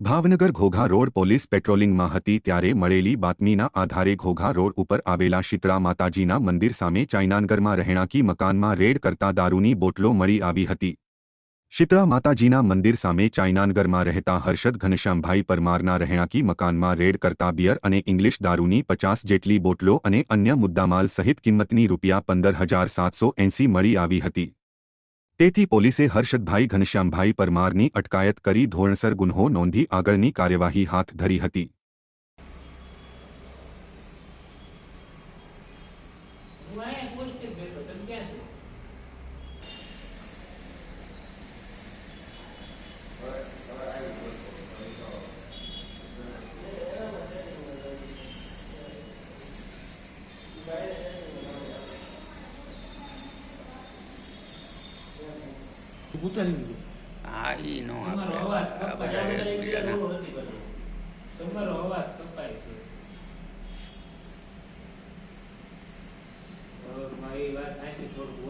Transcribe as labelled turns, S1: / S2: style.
S1: Bhavnagar Ghogha road police પેટ્રોલિંગમાં હતી ત્યારે મળેલી બાતમીના આધારે ઘોઘા રોડ ઉપર આવેલા શીતળા માતાજીના મંદિર સામે ચાઇનાનગરમાં રહેણાંકી મકાનમાં રેડ કરતા દારૂની બોટલો મળી આવી હતી. શીતળા માતાજીના મંદિર સામે ચાઇનાનગરમાં રહેતા હર્ષદ ઘનશ્યામભાઈ પરમારના રહેણાંકી મકાનમાં રેડ કરતા બિયર અને ઇંગ્લિશ દારૂની પચાસ જેટલી બોટલો અને અન્ય મુદ્દામાલ સહિત કિંમતની રૂપિયા પંદર હજાર સાતસો એંસી મળી આવી હતી. તેથી પોલીસે હર્ષદભાઈ ઘનશ્યામભાઈ પરમારની અટકાયત કરી ધોરણસર ગુન્હો નોંધી આગળની કાર્યવાહી હાથ ધરી હતી
S2: હું તમારો અવાજ કપાય. છે. હવે મારી વાત થાય છે નાખો